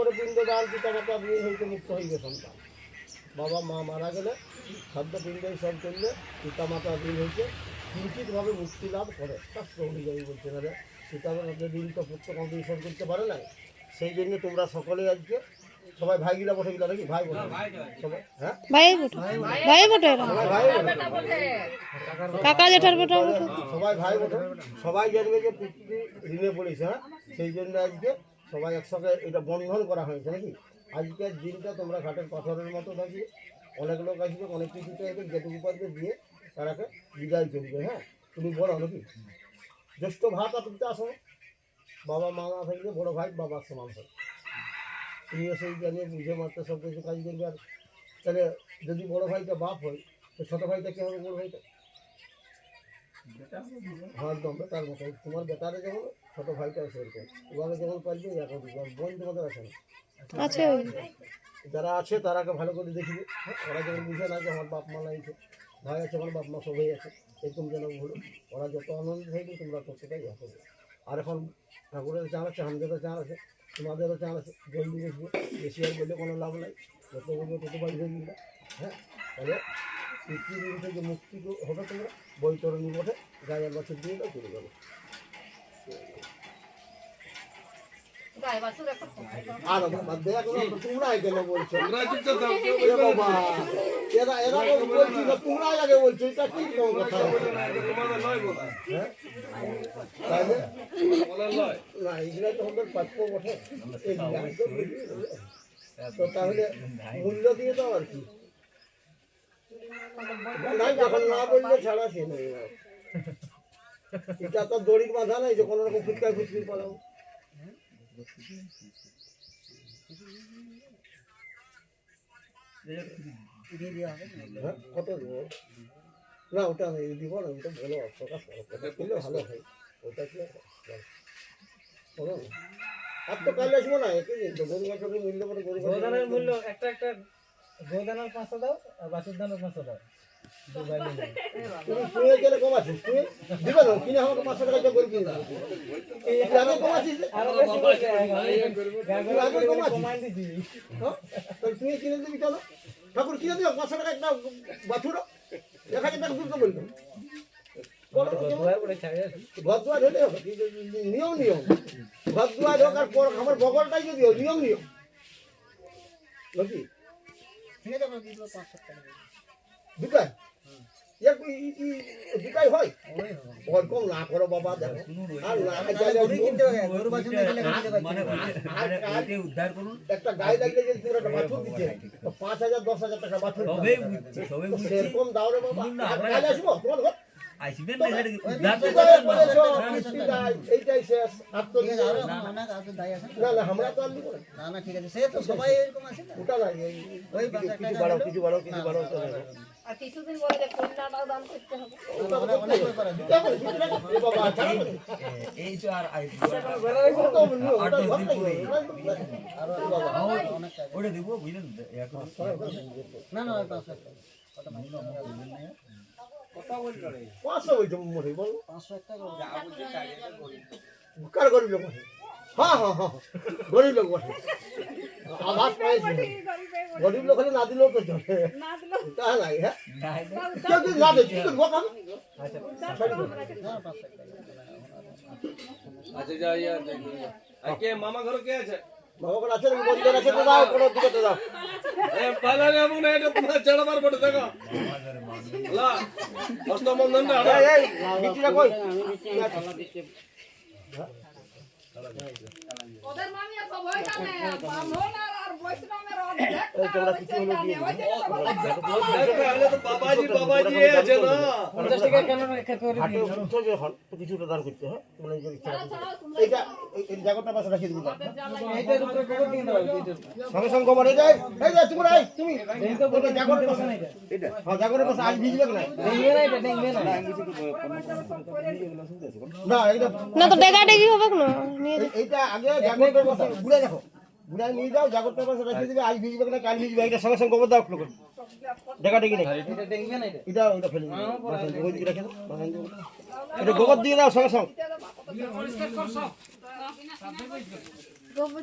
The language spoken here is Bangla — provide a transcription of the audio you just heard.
করে পিণ্ড দান পিতা মাতা বিয়ে হইতে মুক্ত হইবে সন্তান। বাবা মা মারা গেলে খাদ্য পিণ্ডই সব করলে পিতা মাতা দিন হইতে কিঞ্চিতভাবে মুক্তি লাভ করে। শাস্ত্র অনুযায়ী বলছে না রে পিতা মাতা দিন তো পুত্র কম্পিটিশন করতে পারে না সেই জন্য তোমরা সকলে আজকে সবাই ভাই গিলা বসে গিলা নাকি? ভাই বসে। সবাই হ্যাঁ? ভাই বটে ভাই বটে সবাই ভাই বটে। কাকা জেঠার বটে সবাই ভাই বটে সবাই জানবে যে পিতৃ ঋণে পড়েছে হ্যাঁ? সেই জন্য আজকে সবাই একসঙ্গে এটা বন্ধন করা হয়েছে নাকি? আজকের দিনটা তোমরা ঘাটের পাথরের মতো থাকি অনেক লোক আসবে, অনেক কিছু চাইবে যেটুকু পারবে দিয়ে তারাকে বিদায় করবে হ্যাঁ? তুমি বড় নাকি? জ্যেষ্ঠ ভাত আর তুমি আসো বাবা, মা না থাকলে বড় ভাই বাবার সমান হয়। তুমিও সেই জানিয়ে বুঝে মারতে সব কিছু কাজ করবে আর তাহলে যদি বড় ভাইটা বাপ হয়, তো ছোটো ভাইটা কী হবে বড় ভাইটা? হ্যাঁ একদম বেটার মতো। তোমার বেটারে যেমন ছোট ভাইটাও সেরকম ওভাবে যেমন পারবে এখন বোন তোমাদের আছে না? আছে। যারা আছে তারাকে ভালো করে দেখবে। হ্যাঁ, ওরা যেমন বুঝে না যে আমার বাপ মা লাগছে ভাই আছে আমার বাপ মা সবাই আছে এরকম যেন বলো। ওরা যত আনন্দ থাকবে তোমরা ততটাই ইয়া করবে আর এখন ঠাকুরের চান আছে হামদেরও চান আছে তোমাদেরও চান আছে জলদি দেখবে বেশি আর বললে কোনো লাভ নাই। যত বলবে তত বাড়ি হয়ে গেলে হ্যাঁ পৃথিবীর থেকে মুক্তি হবে তোমরা বৈতরণী বটে গায়ের বছর দিয়ে চলে যাবে। আর আমার দেয়া কোনো তোমরা কেন বলছো? বাবা, এরা এরা বলছি তোমরা আগে বলছো এটা কি কথা? হ্যাঁ? তাহলে? না এগুলা তো আমাদের প্রাপ্য বটে। তো তাহলে মূল্য দিয়ে দাও আর কি। না যখন না বললে ছাড়া সে নেই এটা তো দড়ির বাঁধা নাই যে কোনো রকম ফুটকায় ফুটকি পালাও হ্যাঁ, কত দেবো? না ওটা আমি দিব না ওটা ভালো প্রকাশ করো করলে ভালো হয়। ওটা কি আর? তো কাল আসব না গরু বাছরের মূল্য করে গরু মূল্য একটা একটা গোদানের পাঁচশো দাও আর বাছুর দানের পাঁচশো দাও। হ্যাঁ? ঠাকুর কিনে দিও পাঁচশো টাকা একটা বাছুর। এক হাজার দুটো বলতো নিয়ম নিয়ম। ঘর দুয়ার হোক আর পর আমার বগলটাই যদি নিয়ম নিয়ম। নাকি? দুটাই দুটাই হয়? ওর না করো বাবা দেখো। আর উদ্ধার করুন। একটা গায়ে লাগলে যদি তোমরা একটা বাছুর দিচ্ছে। পাঁচ হাজার দশ হাজার টাকা বুঝছি সেরকম দাও রে বাবা। না, আসব? তোমার না না। এইটাই শেষ। আর তো না না আমরা তো আর নিবো না। ওটা নাই এই- কিছু কিছু বাড়াও কিছু বাড়াও কিছু বাড়াও। তো আর কিছুদিন পরে কন্যাটাও দান করতে হবে। তো না, না। এই তো আর আই- তো আর তো- এ ওটা দিব। বুঝলেন এখন পাঁচশো বলছো মোটে বলো। কার গরিব লোক বসে? হ্যাঁ হ্যাঁ হ্যাঁ গরিব লোক বসে। আভাস পাইছি গরিব লোক হলে না দিলেও তো চলে। তা নাই হ্যাঁ? কেউ যদি না দেয় কি করব কাম আচ্ছা যাই আর কে মামা ঘর কে আছে? বাবা করে আছে নাকি আছে তো দাও কোনো দিকে তো দাও এ পালারে না এটা পুরা চড়বার পড়ে দেখো লা মস্ত বন্ধন না এই এই বিটিটা কই ওদের মামি তো ওইখানে ব্রাহ্মণ আর আর বৈষ্ণবের অর্ধেক এই তোমরা কিছু হলো দিয়ে ওই যে তাহলে তো বাবাজি বাবাজি আছে না। পঞ্চাশ টাকা কেন রেখে করে দিই? উঠছো যখন তো কিছুটা দান করতে হ্যাঁ? মানে এইটা এই এই জায়গাটা পাশে রাখিয়ে দিবি এইটার উপরে গোবর দিয়ে দাও, সঙ্গে সঙ্গে খবর এই যায় এই যায় তুমি এই তুমি। এই তো বলবে, জাগরের পাশে। না এটা। হ্যাঁ জাগরের পাশে আজ ভিজবে না দেখবে না এটা, দেখবে না। না এইটা না তো ডেগা ডেগি হবে না এইটা আগে জাগরের পাশে ঘুরে নিয়ে যাও জাগরের পাশে রেখে দিবে, আজ ভিজবে না কাল ভিজবে, এটা সঙ্গে সঙ্গে গোবর দাও একটু করে দেখা দেখি না এটা। এটা ফেলে রেখে দাও এটা গোবর দিয়ে দাও, সঙ্গে সঙ্গে গোবর।